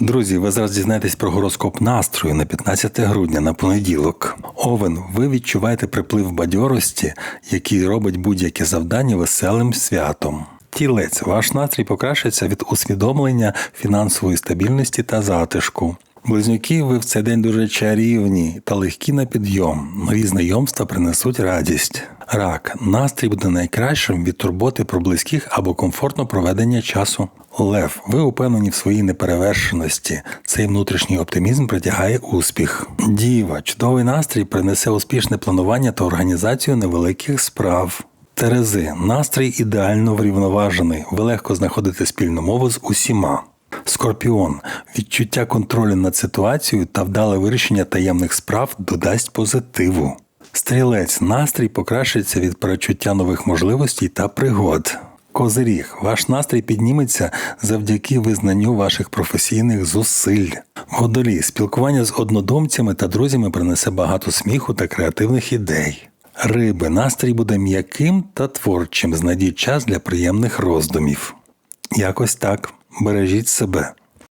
Друзі, ви зараз дізнаєтесь про гороскоп настрою на 15 грудня на понеділок. Овен, ви відчуваєте приплив бадьорості, який робить будь-яке завдання веселим святом. Тілець, ваш настрій покращиться від усвідомлення фінансової стабільності та затишку. Близнюки, ви в цей день дуже чарівні та легкі на підйом. Нові знайомства принесуть радість. Рак, настрій буде найкращим від турботи про близьких або комфортно проведення часу. Лев, ви упевнені в своїй неперевершеності. Цей внутрішній оптимізм притягає успіх. Діва, чудовий настрій принесе успішне планування та організацію невеликих справ. Терези, настрій ідеально врівноважений. Ви легко знаходите спільну мову з усіма. Скорпіон, відчуття контролю над ситуацією та вдале вирішення таємних справ додасть позитиву. Стрілець, настрій покращиться від перечуття нових можливостей та пригод. Козиріг, ваш настрій підніметься завдяки визнанню ваших професійних зусиль. Водолій, спілкування з однодумцями та друзями принесе багато сміху та креативних ідей. Риби, настрій буде м'яким та творчим. Знайдіть час для приємних роздумів. Якось так. Бережіть себе.